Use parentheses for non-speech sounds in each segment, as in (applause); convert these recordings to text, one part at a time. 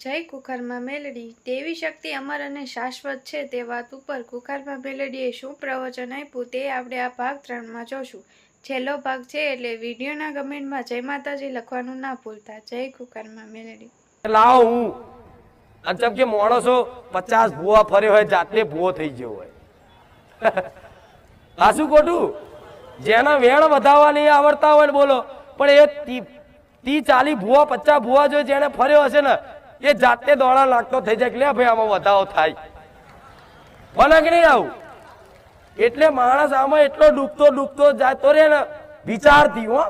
જય કુકરમાં મેલડી. દેવી શક્તિ અમર અને શાશ્વત છે તે વાત ઉપર કુકરમાં મેલડીએ શું પ્રવચન આપ્યું તે આપણે આ ભાગ ત્રણમાં જોશું. છેલ્લો ભાગ છે એટલે વિડીયોના કમેન્ટમાં જય માતાજી લખવાનું ના ભૂલતા. જય કુકરમાં મેલડી. લાવો હું. અચમ કે માણસો પચાસ ભૂવા ફર્યો હોય જાતે ભૂવો થઈ ગયો હોય. શું ખોટું? જેના વેણ વધાવવા નહીં આવડતા હોય ને બોલો. પણ એ તી ચાલી ભૂવા, પચાસ ભૂવા જોઈએ જેને ફર્યો હશે ને એ જાતે દોડા લાગતો થઈ જાય કે લે ભાઈ, આમાં વધારો થાય. ભલે કે નહીં આવું. એટલે માણસ આમાં એટલો ડૂબતો ડૂબતો જતો રહે ને, વિચારથી હો,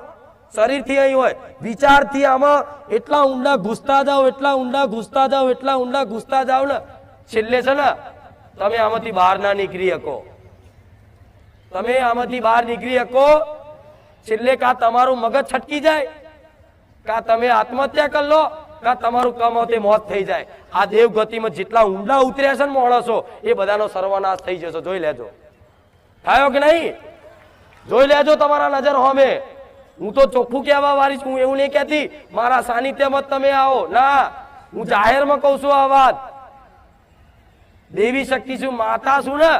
શરીરથી અહીં હોય. વિચારથી આમાં એટલા ઊંડા ઘૂસતા જાઓ, એટલા ઊંડા ઘૂસતા જાઓ, એટલા ઊંડા ઘૂસતા જાઓ ને. છેલ્લે છે ને, તમે આમાંથી બહાર ના નીકળી શકો. તમે આમાંથી બહાર નીકળી શકો. છેલ્લે કા તમારું મગજ છટકી જાય? કા તમે આત્મહત્યા કરી લો? કા તમારું કમાતે મોત થઈ જાય. આ દેવ ગતિમાં જેટલા ઊંડા ઉતર્યા છે ને માણસો, એ બધાનો સર્વનાશ થઈ જશે. જોઈ લેજો. થયો કે નહીં? જોઈ લેજો તમારા નજર હોમે. હું તો ચોખ્ખું કહેવા વાળી છું, હું એવું નહીં કહેતી. મારા સાનિધ્યમાં તમે આવો. ના, હું જાહેરમાં કહું છું આ વાત. દેવી શક્તિ છું માતા છું ને?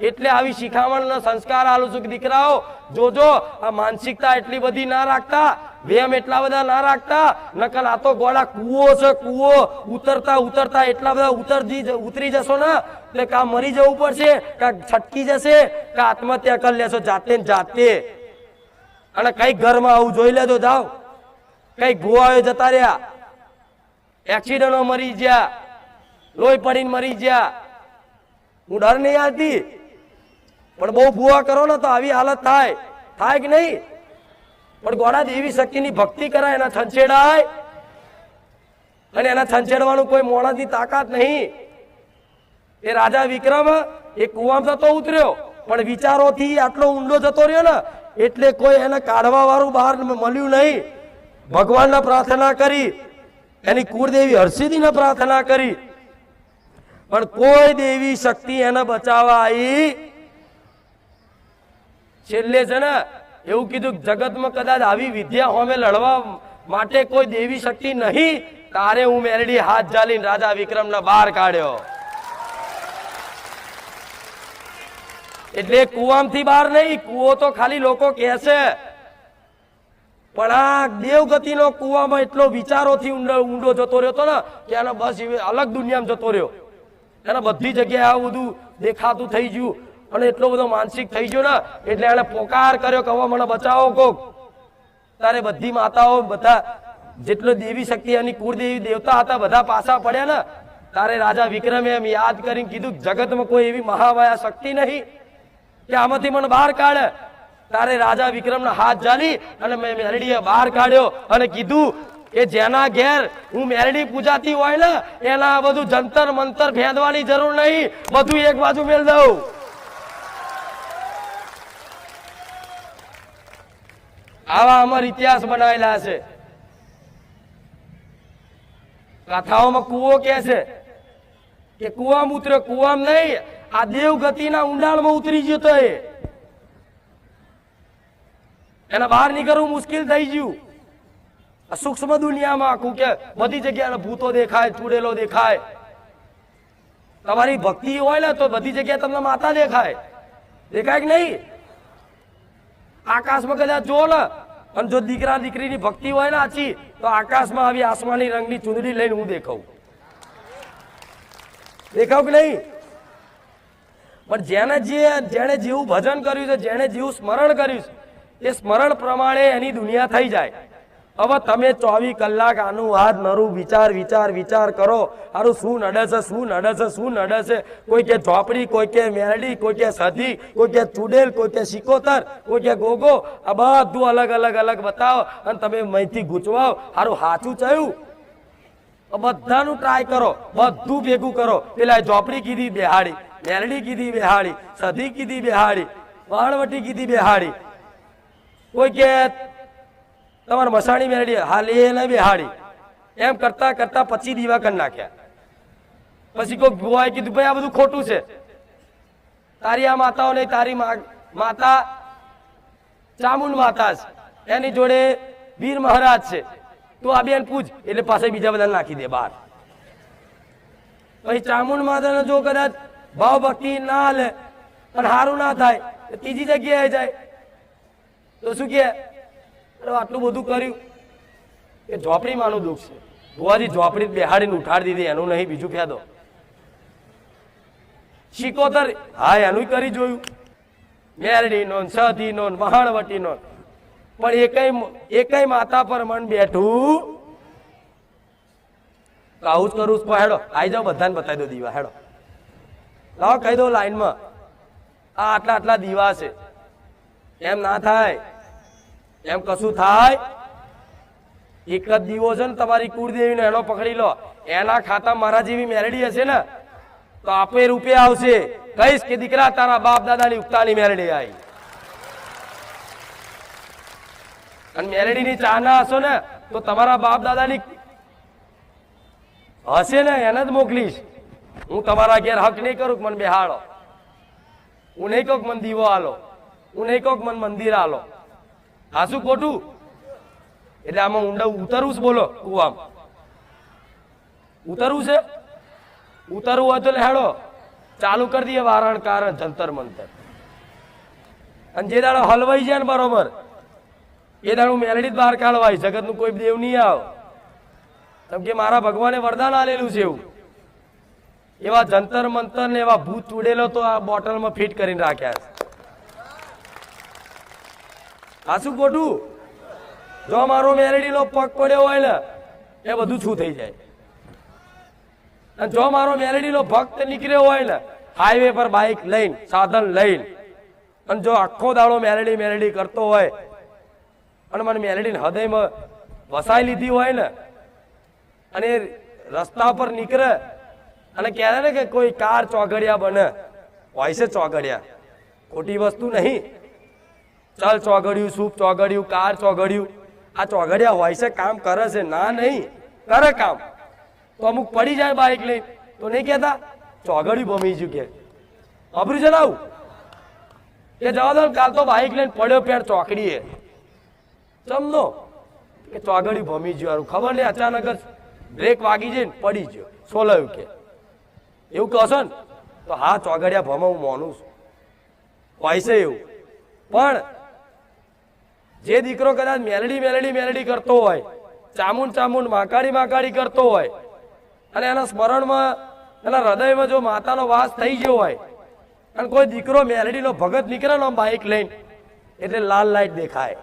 એટલે આવી શિખામણ ને સંસ્કાર આલું છું કે દીકરાઓ, જોજો, આ માનસિકતા એટલી બધી ના રાખતા. વેમ એટલા બધા ના રાખતા નકલ આ તો ગોળા કૂવો છે, કૂવો. ઉતરતા ઉતરતા એટલા બધા ઉતરજી ઉતરી જશો ને, એટલે કા મરી જવું પડશે, કા છટકી જશે, કા આત્મહત્યા કરી લેશો જાતે ને જાતે. અને કઈ ઘરમાં આવું જોઈ લેજો, જાઓ. કઈ ભુવાઓ જતા રહ્યા. એક્સિડન્ટો મરી ગયા. લોહી પડીને મરી ગયા. હું ડર નહીં આવતી. પણ બહુ ભૂવા કરો ને તો આવી હાલત થાય. થાય કે નહીં? પણ ગોળા દેવી શક્તિની ભક્તિ કરાય, એના છંછેડાય. અને એના છંછેડવાનું કોઈ મોણાની તાકાત નહીં. એ રાજા વિક્રમ એ કુવામાં જતો ઉતર્યો, પણ વિચારોથી આટલો ઊંડો જતો રહ્યો ને, એટલે કોઈ એને કાઢવા વાળું બહાર મળ્યું નહીં. ભગવાનને પ્રાર્થના કરી, એની કુળદેવી હર્ષિદીને પ્રાર્થના કરી. પણ કોઈ દેવી શક્તિ એને બચાવવા આવી છેલ્લે છે ને એવું કીધું જગતમાં કદાચ આવી વિદ્યા હોમે લડવા માટે કોઈ દેવી શક્તિ નહીં, તારે હું મેરડી હાથ જાલીને રાજા વિક્રમને બહાર કાઢ્યો. એટલે કુવામથી બહાર નહીં, કુવો તો ખાલી લોકો કહે પણ આ દેવગતિનો કુવામાં એટલો વિચારોથી ઊંડો ઊંડો જતો રહ્યો હતો ને, કે એનો બસ અલગ દુનિયામાં જતો રહ્યો. એને બધી જગ્યાએ આ બધું દેખાતું થઈ ગયું. અને એટલો બધો માનસિક થઈ ગયો ને, એટલે એને પોકાર કર્યો કે હવે મને બચાવો કોક. તારે બધી માતાઓ, બધા જેટલો દેવી શક્તિ એની કુળદેવી દેવતા હતા, બધા પાછા પડ્યા ને. તારે રાજા વિક્રમે એમ યાદ કરીને કીધું જગતમાં કોઈ એવી મહામાયા શક્તિ નહીં. કે આમાંથી મને બહાર કાઢે. તારે રાજા વિક્રમના હાથ જાલી અને મેં મેરડીએ બહાર કાઢ્યો અને કીધું કે જેના ઘેર હું મેરડી પૂજાતી હોય ને, એના બધું જંતર મંતર ભેદવાની જરૂર નહીં. બધું એક બાજુ મેળ દઉં. આવા અમર ઇતિહાસ બનાવેલા છે કથાઓમાં કુવો કે છે કે કુવામાં ઉતરે, કુવામાં નહીં, આ દેવ ગતિના ઊંડાણમાં ઉતરી ગયો તો એ. એને બહાર નીકળવું મુશ્કેલ થઈ ગયું. આ સૂક્ષ્મ દુનિયામાં આખું કે બધી જગ્યાએ ભૂતો દેખાય, ચૂડેલો દેખાય. તમારી ભક્તિ હોય ને તો બધી જગ્યાએ તમને માતા દેખાય. દેખાય કે નહીં? આકાશમાં કદાચ જો ને, અને જો દીકરા દીકરીની ભક્તિ હોય ને આછી, તો આકાશમાં આવી આસમાની રંગની ચુંદડી લઈને હું દેખાઉં. દેખાવ કે નહીં? પણ જેને જે, જેણે જેવું ભજન કર્યું છે, જેણે જેવું સ્મરણ કર્યું છે, એ સ્મરણ પ્રમાણે એની દુનિયા થઈ જાય. હવે તમે ચોવીસ કલાક આનું હાથ નરું, વિચાર વિચાર વિચાર કરો. હારું, શું નડે છે, શું નડે છે, શું નડે છે? કોઈ કે ઝોપડી, કોઈ કે મેરડી, કોઈ કે સધી, કોઈ કે ચુડેલ, કોઈ કે સિકોતર, કોઈ કે ગોગો. આ બધું અલગ અલગ અલગ બતાવો અને તમે મહીથી ગૂંચવાઓ. હારું, સાચું ચયું બધાનું ટ્રાય કરો. બધું ભેગું કરો. પેલા ઝોપડી કીધી, બેહાડી. મેરડી કીધી, બેહાડી. સધી કીધી, બેહાડી. વાણવટી કીધી, બેહાડી. કોઈ કે તમારે મસાણી મેરડી હાલી ને બેહાડી. એમ કરતા કરતા પછી દીવા કરી નાખ્યા. પછી કોઈ ભુવાએ કીધું, ભાઈ, આ બધું ખોટું છે. તારી આ માતાઓ નહીં, તારી માતા ચામુંડ માતા છે. એની જોડે વીર મહારાજ છે. તું આ બેન પૂછ એટલે પાસે બીજા બધા નાખી દે બહાર. પછી ચામુંડ માતાનો જો કદાચ ભાવ ભક્તિ ના હાલે પણ સારું ના થાય ત્રીજી જગ્યાએ જાય. તો શું કે આટલું બધું કર્યું એ ઝોપડીમાંનું દુઃખ છે. ભુવાજી ઝોપડી બેહાડીને ઉઠાડી દીધી, એનું નહીં, બીજું ફેદો શિકોતર હા એનું કરી જોયું. મેરડી નોન સધી નોન મહાણવટી નો પણ એકય એકય માતા પર મન બેઠું. આવું જ કરું છું. હેડો આવી જાઓ, બધાને બતાવી દો દીવા, હેડો. લાવો, કહી દો લાઈનમાં. આ આટલા આટલા દીવા છે. એમ ના થાય. એમ કશું થાય? એક જ દીવો છે ને તમારી કુળદેવીને, એનો પકડી લો. એના ખાતા મારા જેવી મેરડી હશે ને, તો આપે રૂપે આવશે. કહીશ કે દીકરા, તારા બાપ દાદાની ઉગતાની મેરડી આવી. અને મેરડીની ચાહના હશો ને, તો તમારા બાપ દાદાની હશે ને, એને જ મોકલીશ. હું તમારા ઘેર હક નહીં કરું મને બેહાડો. હું નહીં કહું મને દીવો આલો. હું નહીં કહું મને મંદિર આલો. શું ખોટું? એટલે આમાં ઊંડા ઉતરવું છે બોલો કુવામાં ઉતરવું છે? ઉતરવું હોય તો હેડો ચાલુ કરી દઈએ વારણ, કારણ, જંતર, મંતર. અને જે દાડો હલવાઈ જાય ને બરોબર, એ દાડું મેલડી જ બહાર કાઢવાય, જગતનું કોઈ દેવ નહીં આવ. કેમ કે મારા ભગવાને વરદાન આલેલું છે એવું. એવા જંતર, મંતર ને એવા ભૂત ઉડેલો તો આ બોટલમાં ફિટ કરીને રાખ્યા છે. આ ખોટું જો મારો મેલડીનો પગ પડ્યો હોય ને એ બધું શું થઈ જાય? અને જો મારો મેલડીનો ભક્ત નીકળ્યો હોય ને હાઈવે પર બાઇક લઈને, સાધન લઈને, અને જો આખો દાડો મેરેડી મેરેડી કરતો હોય, અને મને મેલડીને હૃદયમાં વસાઈ લીધી હોય ને અને રસ્તા પર નીકળે, અને કહેવાય ને કે કોઈ કાર ચોગડિયા બને, હોય છે ચોગડિયા ખોટી વસ્તુ નહીં. ચાલ ચોગડ્યું, સૂપ ચોગડ્યું, કાર ચોગડ્યું. આ ચોગડ્યા હોય છે, કામ કરે છે. ના, નહીં. કરે કામ. તો અમુક પડી જાય બાઇક લઈ તો નહીં કહેતા? ચોગડ્યું ભમી ગયું કે. અભરું છે આવું? કે જવા દો કાલ તો બાઇક લઈને પડ્યો પેર ચોકડીએ. ચમનો? કે ચોગડ્યું ભમી ગયું. ખબર નહીં, અચાનક જ બ્રેક વાગી જઈને પડી ગયો. સોલાયું કે. એવું કહશો ને? તો હા, ચોગડિયા ભમા હું માનું છું. હોય છે એવું. પણ જે દીકરો કદાચ મેલડી મેલડી મેલડી કરતો હોય, ચામુંડ ચામુંડ માકાડી માકાડી કરતો હોય, અને એના સ્મરણમાં, એના હૃદયમાં જો માતાનો વાસ થઈ ગયો હોય, અને કોઈ દીકરો મેલડીનો ભગત નીકળે ને બાઇક લઈને, એટલે લાલ લાઈટ દેખાય.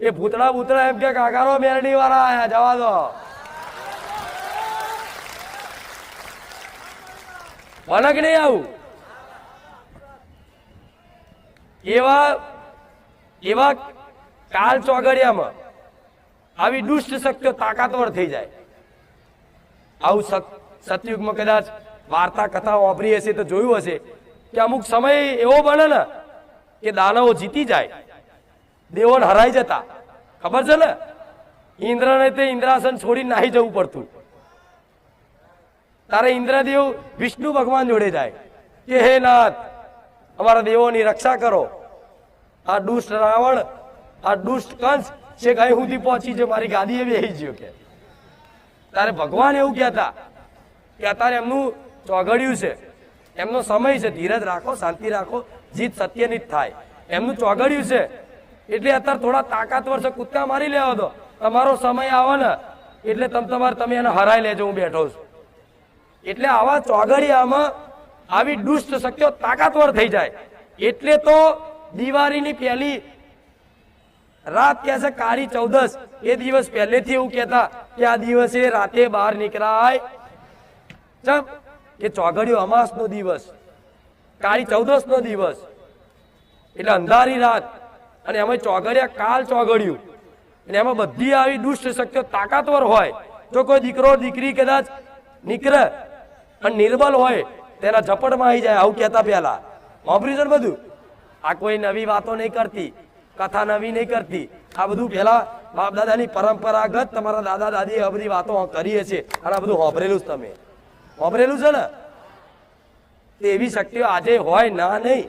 એ ભૂતળા ભૂતળા એમ કે કાકારો મેલડી વાળા આયા, જવા દો. બને નહીં આવું. એવા એવા કાલ ચોગડિયામાં આવી દુષ્ટ શક્તિઓ તાકાતવર થઈ જાય. આવું સત- સતયુગમાં કદાચ વાર્તા કથા વાપરી હશે તો જોયું હશે કે અમુક સમય એવો બને ને કે દાનવો જીતી જાય, દેવોને હરાઈ જતા. ખબર છે ને? ઇન્દ્રને તે ઇન્દ્રાસન છોડીને નાહી જવું પડતું. તારે ઇન્દ્રદેવ વિષ્ણુ ભગવાન જોડે જાય કે, હે નાથ, અમારા દેવોની રક્ષા કરો. આ દુષ્ટ રાવણ આ દુષ્ટ કંસ છે કઈ સુધી પહોંચી છે મારી ગાદી એવી આવી ગયો કે. તારે ભગવાન એવું કહેતા કે અત્યારે એમનું ચોગડિયું છે. એમનો સમય છે, ધીરજ રાખો, શાંતિ રાખો, જીત સત્યની જ થાય. એમનું ચોગડિયું છે. એટલે અત્યારે થોડા તાકાતવર છે, કૂદકા મારી લેવા દો. તમારો સમય આવે ને, એટલે તમ તમારે તમે એને હરાઈ લેજો, હું બેઠો છું. એટલે આવા ચોગડિયામાં આવી દુષ્ટ શક્તિઓ તાકાતવર થઈ જાય. એટલે તો દિવાળીની પહેલી રાત કે છે કાળી ચૌદસ એ દિવસ પહેલેથી એવું કહેતા કે આ દિવસે રાતે બહાર નીકળાય. ચમ, કે ચોઘડિયો અમાસ નો દિવસ, કાળી ચૌદસ નો દિવસ. એટલે અંધારી રાત. અને એમાં ચોઘડિયા કાલ ચોઘડિયું. અને એમાં બધી આવી દુષ્ટ શક્તિઓ તાકાતવર હોય. જો કોઈ દીકરો, દીકરી કદાચ નીકળે અને નિર્બલ હોય તેના ઝપટમાં આવી જાય, આવું કહેતા પહેલા. ઓપરેશન બધું. આ કોઈ નવી વાતો નહીં કરતી. કથા નવી નહીં કરતી. આ બધું પેલા બાપ દાદાની પરંપરાગત તમારા દાદા દાદી આ બધી વાતો કરીએ છીએ. અને આ બધું હોભરેલું જ તમે. હોભરેલું છે ને? એવી શક્તિઓ આજે હોય ના નહીં.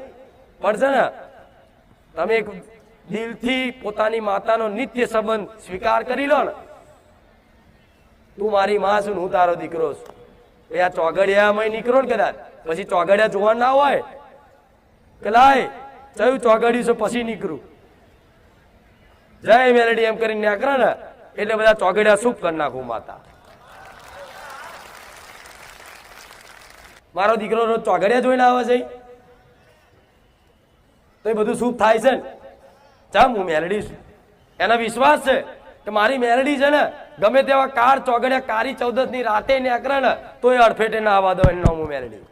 પણ છે ને, તમે એક દિલથી પોતાની માતાનો નિત્ય સંબંધ સ્વીકાર કરી લો ને. તું મારી માં છું હું તારો દીકરો છું. એ આ ચોગડિયામાં નીકળો ને કદાચ. પછી ચોગડિયા જોવા ના હોય. કે લાય, ચયું ચોગડ્યું છે, પછી નીકળું. જય મેલડી એમ કરીને નીકળે ને, એટલે બધા ચોગડિયા શું કરી નાખું માતા. મારો દીકરો રોજ ચોગડિયા જોઈને આવે છે. તો એ બધું શુભ થાય છે ને. ચમ હું મેલડી છું. એના વિશ્વાસ છે કે મારી મેલડી છે ને, ગમે તેવા કાર ચોગડિયા કારી ચૌદસની રાતે નીકળે ને તો એ અડફેટે ના આવવા દો એનો હું મેલડી.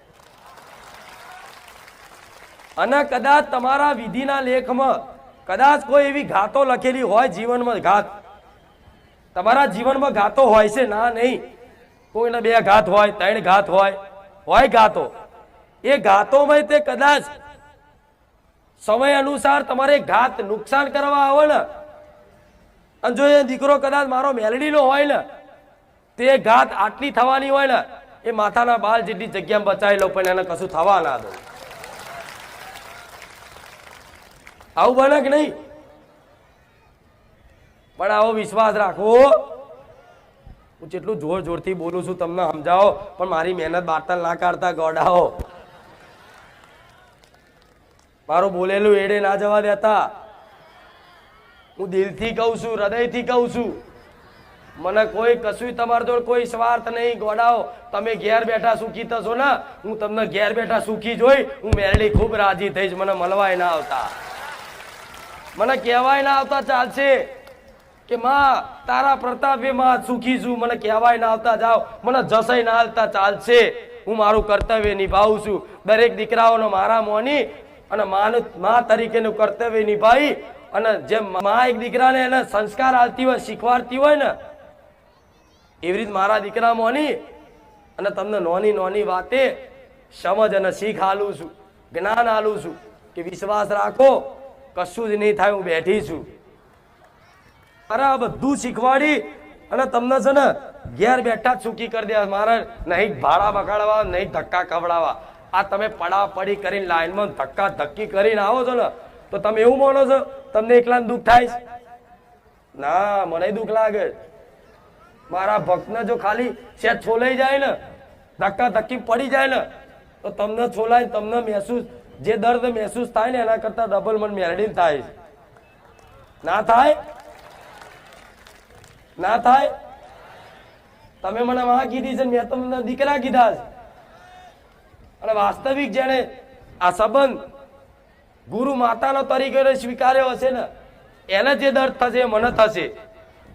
અને કદાચ તમારા વિધિના લેખમાં કદાચ કોઈ એવી ઘાતો લખેલી હોય જીવનમાં, ઘાત. તમારા જીવનમાં ઘાતો હોય છે? ના, નહીં. કોઈને બે ઘાત હોય, ત્રણ ઘાત હોય હોય ઘાતો. એ ઘાતોમાં તે કદાચ સમય અનુસાર તમારે ઘાત નુકસાન કરવા આવે ને, અને જો એ દીકરો કદાચ મારો મેલડીનો હોય ને, તે ઘાત આટલી થવાની હોય ને, એ માથાના બાલ જેટલી જગ્યામાં બચાવી લો, પણ એને કશું થવા ના દો. આવું બને કે નહીં? પણ આવો વિશ્વાસ રાખો. હું જેટલું જોર જોરથી બોલું છું, તમને સમજાવો, પણ મારી મહેનત બારતા ના કાઢતા ગોડાઓ. મારું બોલેલું એડે ના જવા દેતા. હું દિલથી કહું છું, હૃદયથી કહું છું. મને કોઈ કશું તમારે જોડે કોઈ સ્વાર્થ નહીં, ગોડાઓ. તમે ઘેર બેઠા સુખી થશો ને, હું તમને ઘેર બેઠા સુખી જોઈ, હું મેરડી ખૂબ રાજી થઈશ, મને મળવાય ના આવતા. મને કહેવાય ના આવતા ચાલશે કે માં, તારા પ્રતાપે માં સુખી છું. મને કહેવાય ના આવતા જાઓ. મને જસાઈ ના આવતા ચાલશે. હું મારું કર્તવ્ય નિભાવું છું. દરેક દીકરાઓનો મારા મોની અને માનું, મા તરીકેનું કર્તવ્ય નિભાવી અને જેમ મા એક દીકરાને એને સંસ્કાર આવતી હોય, શીખવાડતી હોય ને, એવી રીત મારા દીકરા મોની અને તમને નોની નોની વાતે સમજ અને શીખ હાલું છું. જ્ઞાન આલું છું કે વિશ્વાસ રાખો. કશું જ નહીં થાય, હું બેઠી છું. અરે બધું શીખવાડી અને તમને છે ને ઘેર બેઠા જ કરી દે મારે નહીં ભાડા બગાડવા, નહીં ધક્કા કવડાવવા આ તમે પડા પડી કરીને લાઈનમાં ધક્કા ધક્કી કરીને આવો છો ને, તો તમે એવું માનો છો, તમને એકલા દુઃખ થાય ના, મને દુઃખ લાગે. મારા ભક્તને જો ખાલી સેજ છોલાઈ જાય ને, ધક્કા ધક્કી પડી જાય ને, તો તમને છોલાય તમને મહેસૂસ જે દર્દ મહેસૂસ થાય ને એના કરતા ડબલ મન મેરડીન થાય. ના થાય? ના થાય? તમે મને માં કીધી છે મેં તમને દીકરા કીધા છે. અને વાસ્તવિક જેને આ સંબંધ ગુરુ માતાનો તરીકે સ્વીકાર્યો હશે ને, એને જે દર્દ થશે મને થશે.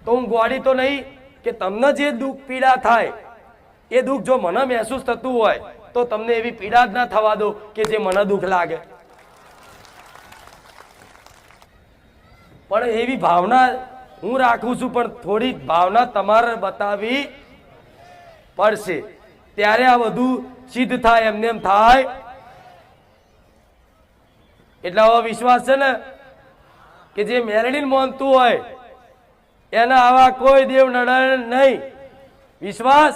તો હું ગોળી તો નહીં કે તમને જે દુઃખ પીડા થાય, એ દુઃખ જો મને મહેસૂસ થતું હોય તો તમને એવી પીડા જ ના થવા દો કે જે મને દુઃખ લાગે. પણ એવી ભાવના હું રાખું છું, પણ થોડી ભાવના તમારે બતાવવી પડશે. ત્યારે આ બધું સિદ્ધ થાય, એમને એમ થાય. એટલે આવો વિશ્વાસ છે ને કે જે મેરડીને માનતું હોય, એના આવા કોઈ દેવ નડે નહીં. વિશ્વાસ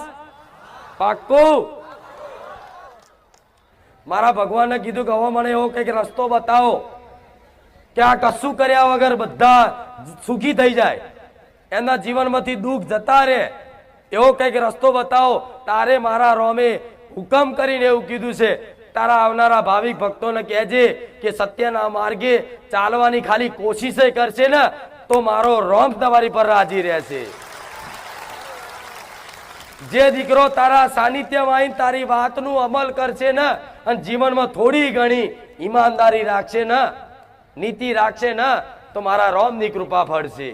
પાક્કું. મારા ભગવાને કીધું કે હવે મને એવો કંઈક રસ્તો બતાવો કે આ કશું કર્યા વગર બધા સુખી થઈ જાય. એના જીવનમાંથી દુઃખ જતા રહે. એવો કંઈક રસ્તો બતાવો. તારે મારા રોમે હુકમ કરીને એવું કીધું છે. તારા આવનારા ભાવિક ભક્તોને કહેજે કે સત્યના માર્ગે ચાલવાની ખાલી કોશિશ કરશે ને, તો મારો રોમ તમારી પર રાજી રહેશે. જે દીકરો તારા સાનિધ્યમાં આવીને તારી વાતનું અમલ કરશે ને અને જીવનમાં થોડી ઘણી ઈમાનદારી રાખશે ને, નીતિ રાખશે ને, તો મારા રોમની કૃપા ફળશે.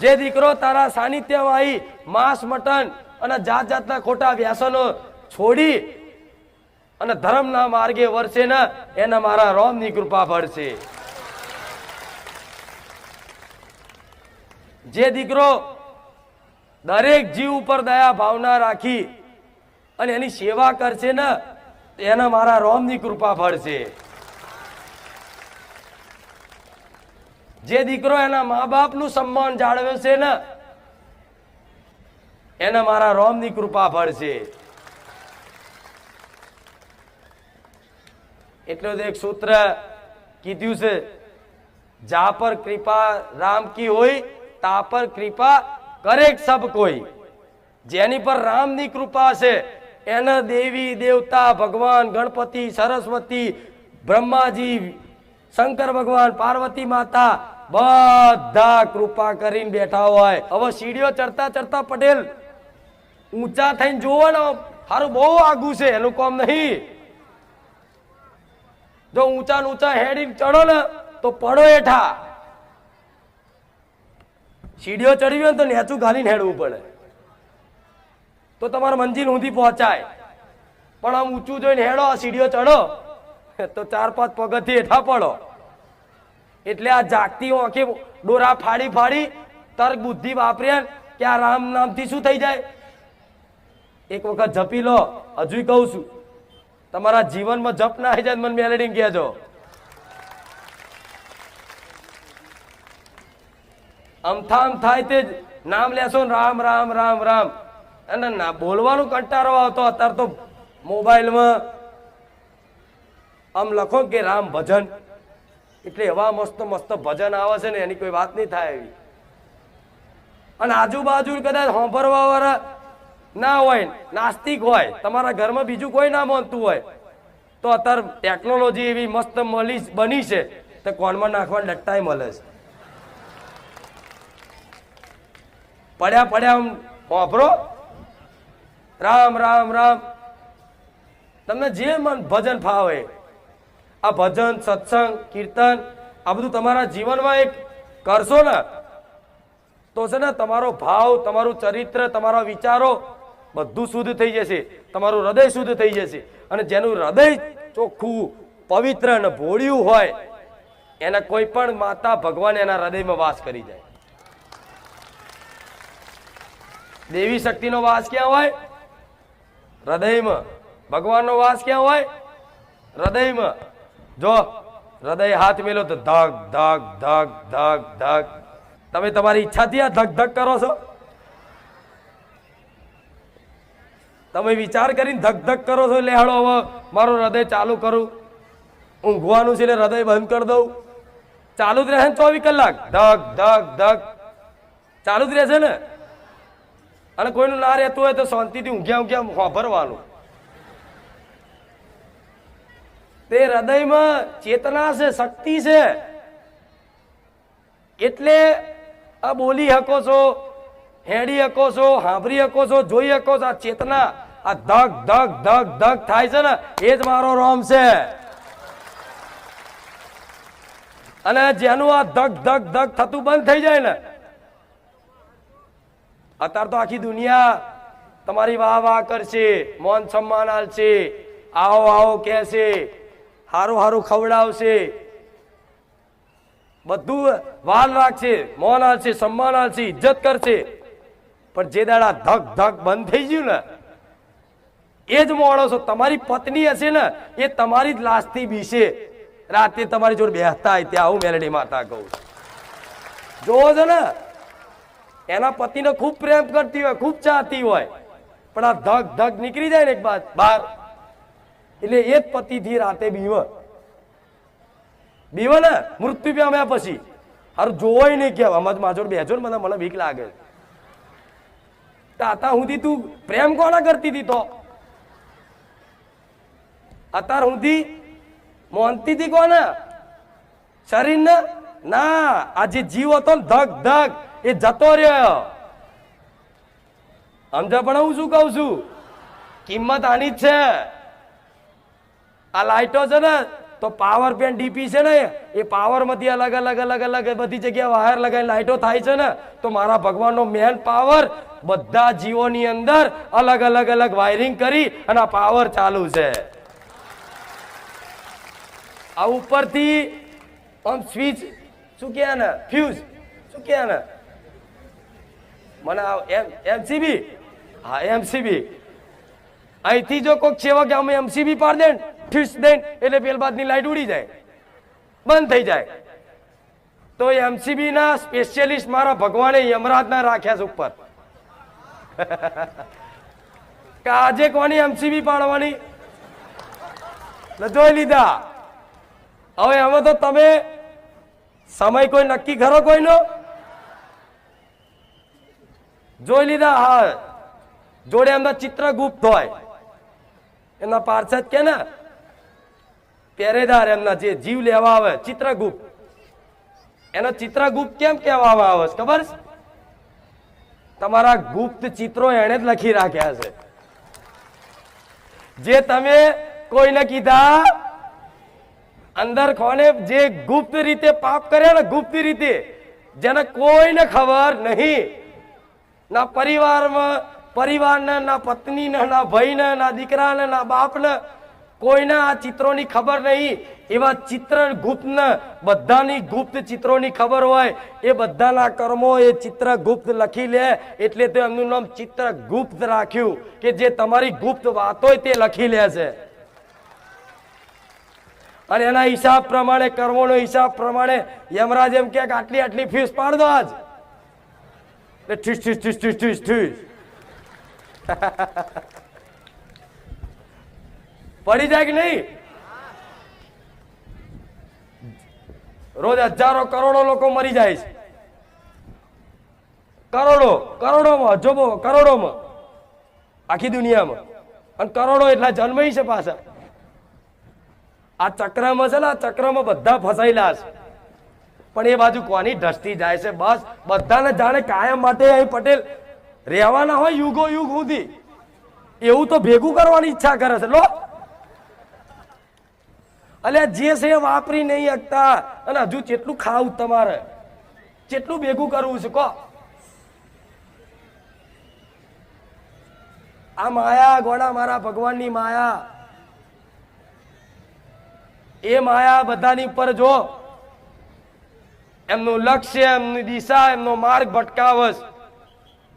જે દીકરો તારા સાનિધ્યમાં આવી માંસ, મટન અને જાત જાતના ખોટા વ્યસનો છોડી અને ધર્મના માર્ગે વરસે ને, એને મારા રોમની કૃપા ફળશે. જે દીકરો દરેક જીવ ઉપર દયા ભાવના રાખી અને એની સેવા કરશે ને એને મારા રોમની કૃપા ફળશે જે દીકરો એના મા બાપનું સન્માન જાળવે છે ને, એને મારા રોમની કૃપા ફળશે એટલે તો એક સૂત્ર કીધું છે, જા પર કૃપા રામ કી હોય, તા પર કૃપા કરે સબ કોઈ. જેની પર રામની કૃપા છે એને દેવી દેવતા ભગવાન ગણપતિ સરસ્વતી, બ્રહ્માજી, શંકર ભગવાન, પાર્વતી માતા, બધા કૃપા કરીને બેઠા હોય. હવે સીડીઓ ચડતા ચડતા પટેલ ઊંચા થઈને જોવો ને સારું બહુ આગું છે, એનું કામ નહીં. જો ઊંચા ઊંચા હેડીને ચડો ને, તો પડો હેઠા. સીડીઓ ચડવી હોય તો નેચું ઘાલીને હેડવું પડે. તો તમારે મંજિલ ઊંધી પહોંચાય. પણ આમ ઊંચું જોઈને હેડો સીડીઓ ચડો તો ચાર પાંચ પગથી હેઠા પડો. એટલે આ જાગતી આંખે ડોરા ફાડી ફાડી તર્ક બુદ્ધિ વાપરે કે આ રામ નામથી શું થઈ જાય? એક વખત જપી લો. હજુ કહું છું, તમારા જીવનમાં જપ ના આવી જાય મને મેલેડી કહેજો. અમથા થાય તે જ. નામ લેશો રામ રામ રામ રામ. અને ના, બોલવાનું કંટાળો આવતો અત્યારે તો મોબાઈલમાં આમ લખો કે રામ ભજન. એટલે એવા મસ્ત મસ્ત ભજન આવે છે ને, એની કોઈ વાત નહીં થાય એવી. અને આજુબાજુ કદાચ સાંભળવા વાળા ના હોય, નાસ્તિક હોય, તમારા ઘરમાં બીજું કોઈ ના માનતું હોય, તો અત્યારે ટેકનોલોજી એવી મસ્ત મળી બની છે, તો કોનમાં નાખવા ડટ્ટાય મળે છે. પડ્યા પડ્યા આમ વાપરો રામ રામ રામ. તમને જે મન ભજન ફાવે, આ ભજન, સત્સંગ, કીર્તન, આ બધું તમારા જીવનમાં એક કરશો ને, તો છે ને તમારો ભાવ, તમારું ચરિત્ર, તમારા વિચારો બધું શુદ્ધ થઈ જશે. તમારું હૃદય શુદ્ધ થઈ જશે. અને જેનું હૃદય ચોખ્ખું, પવિત્ર અને ભોળિયું હોય, એના કોઈ પણ માતા ભગવાન એના હૃદયમાં વાસ કરી જાય. દેવી શક્તિનો વાસ ક્યાં હોય? હૃદયમાં. ભગવાનનો વાસ ક્યાં હોય? હૃદયમાં. જો હૃદય હાથ મેલો તો ધક ધક ધક ધક ધક. તમે તમારી ઈચ્છાથી આ ધક ધક કરો છો? તમે વિચાર કરીને ધક ધક કરો છો? એટલે હળો હવે મારું હૃદય ચાલુ કરું. ઊંઘવાનું છે એટલે હૃદય બંધ કરી દઉં. ચાલુ જ રહેશે ને ચોવીસ કલાક. ધક ધક ધક. ચાલુ જ રહેશે ને? અને કોઈનું ના રહેતું હોય તો શાંતિથી ઊંઘ્યા ઊંઘ્યા વાપરવાનું. તે હૃદયમાં ચેતના છે, શક્તિ છે. એટલે આ બોલી શકો છો, હેડી શકો છો સાંભળી શકો છો, જોઈ શકો છો, આ ચેતના, આ ધક ધક ધક ધક થાય છે ને, એ જ મારો રોમ છે. અને જેનું આ ધક ધક ધક થતું બંધ થઈ જાય ને અત્યારે તો આખી દુનિયા તમારી વાહ વાહ કરશે, મોન સન્માન આલશે આવો આવો કહેશે, હારું હારું ખવડાવશે. બધું વાલ રાખશે, મોન આલશે સન્માન આલશે ઇજ્જત કરશે. પણ જે દાડા ધક ધક બંધ થઈ ગયું ને, એ જ માણસો તમારી પત્ની હશે ને, એ તમારી જ લાશથી બીશે. રાતે તમારી જોડે બેસતા હોય ત્યાં હું મેલડી માતા કહું. જોવો છો ને એના પતિને ખૂબ પ્રેમ કરતી હોય, ખૂબ ચાહતી હોય. પણ આ ધગ ધગ નીકળી જાય ને એક બાદ બહાર એટલે એ જ પતિથી રાતે બીવ બીવ ને, મૃત્યુ પામ્યા પછી. હારું જોવાય નહીં કે આમાં જ બેજો ને મને મને બીક લાગે. તાતા સુધી તું પ્રેમ કોના કરતી હતી તો? અત્યાર સુધી મોનતી હતી કોને શરીર ને આ જે જીવ હતો ને ધગ ધક એ જતો રહ્યો. સમજા પણ હું શું કહું છું? કિંમત આની જ છે. આ લાઇટો છે ને, તો પાવર પેન ડીપી છે ને, એ પાવરમાંથી અલગ અલગ અલગ અલગ બધી જગ્યાએ વાયર લગાવી લાઇટો થાય છે ને, તો મારા ભગવાનનો મેન પાવર બધા જીવોની અંદર અલગ અલગ અલગ વાયરિંગ કરી અને આ પાવર ચાલુ છે. આ ઉપરથી આમ સ્વિચ શું કહે ને ફ્યુઝ શું કહે ને મને એમ, એમસીબી? હા, એમસીબી. અહીંથી જો કોઈક સેવા કે અમે એમસીબી પાડ દે ઠીસ દે એટલે પેલ બાદની લાઈટ ઉડી જાય. બંધ થઈ જાય. તો એમસીબી ના સ્પેશિયલિસ્ટ મારા ભગવાને યમરાજના રાખ્યા છે ઉપર. (laughs) કે આજે કોની એમસીબી પાડવાની? જોઈ લીધા. હવે હવે તો તમે સમય કોઈ નક્કી ખરો કોઈનો? જોઈ લીધા હા. જોડે એમના ચિત્રગુપ્ત હોય. એમના પાર્ષદ કે ને? પહેરેદાર એમના જે જીવ લેવા આવે, ચિત્રગુપ્ત. એનો ચિત્રગુપ્ત કેમ કહેવામાં આવે ખબર છે? તમારા ગુપ્ત ચિત્રો એને જ લખી રાખ્યા છે. જે તમે કોઈને કીધા, અંદર કોને જે ગુપ્ત રીતે પાપ કર્યા ને ગુપ્ત રીતે, જેને કોઈને ખબર નહીં. ના પરિવારમાં, પરિવારને, ના પત્નીને, ના ભાઈને, ના દીકરાને, ના બાપને કોઈને આ ચિત્રોની ખબર નહીં. એવા ચિત્ર ગુપ્તને, બધાની ગુપ્ત ચિત્રોની ખબર હોય. એ બધાના કર્મો એ ચિત્ર ગુપ્ત લખી લે. એટલે તો એમનું નામ ચિત્ર ગુપ્ત રાખ્યું કે જે તમારી ગુપ્ત વાતો તે લખી લે છે. અને એના હિસાબ પ્રમાણે, કર્મોનો હિસાબ પ્રમાણે યમરાજ એમ કે આટલી આટલી ફીસ પાડ દો આજ. એટલે ઠીસ ઠીસ ઠીસ ઠીસ ઠીસ ઠીસ. પડી જાય કે નહીં? રોજ હજારો કરોડો લોકો મરી જાય છે. કરોડો, કરોડોમાં, અજોબો, કરોડોમાં. આખી દુનિયામાં. અને કરોડો એટલા જન્મ છે પાછા. આ ચક્રમાં છે ને, આ ચક્રમાં બધા ફસાયેલા છે. પણ એ બાજુ કોની ઢસતી જાય છે? બસ, બધાને જાણે કાયમ માટે અહીં પટેલ રહેવાના હોય યુગો યુગ સુધી. એવું તો ભેગું કરવાની ઈચ્છા કરે છે. લો. અલ્યા, જે છે વાપરી નહીં શકતા. અને હજુ કેટલું ખાવું તમારે કેટલું ભેગું કરવું છે કહો આ માયા, ગોડા મારા ભગવાનની માયા. એ માયા બધાની ઉપર જો એમનું લક્ષ્ય, એમની દિશા, એમનો માર્ગ ભટકાવશ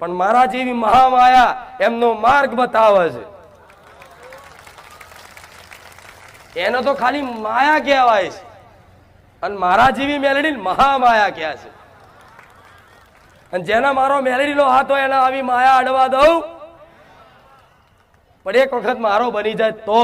પણ મારા જેવી મહામાયા એમનો માર્ગ બતાવે છે. એનો તો ખાલી માયા કહેવાય છે. અને મારા જેવી મેલેડી મહામાયા કહે છે. અને જેના મારો મેલેડીનો હાથ હોય એના આવી માયા અડવા દઉં, પણ એક વખત મારો બની જાય તો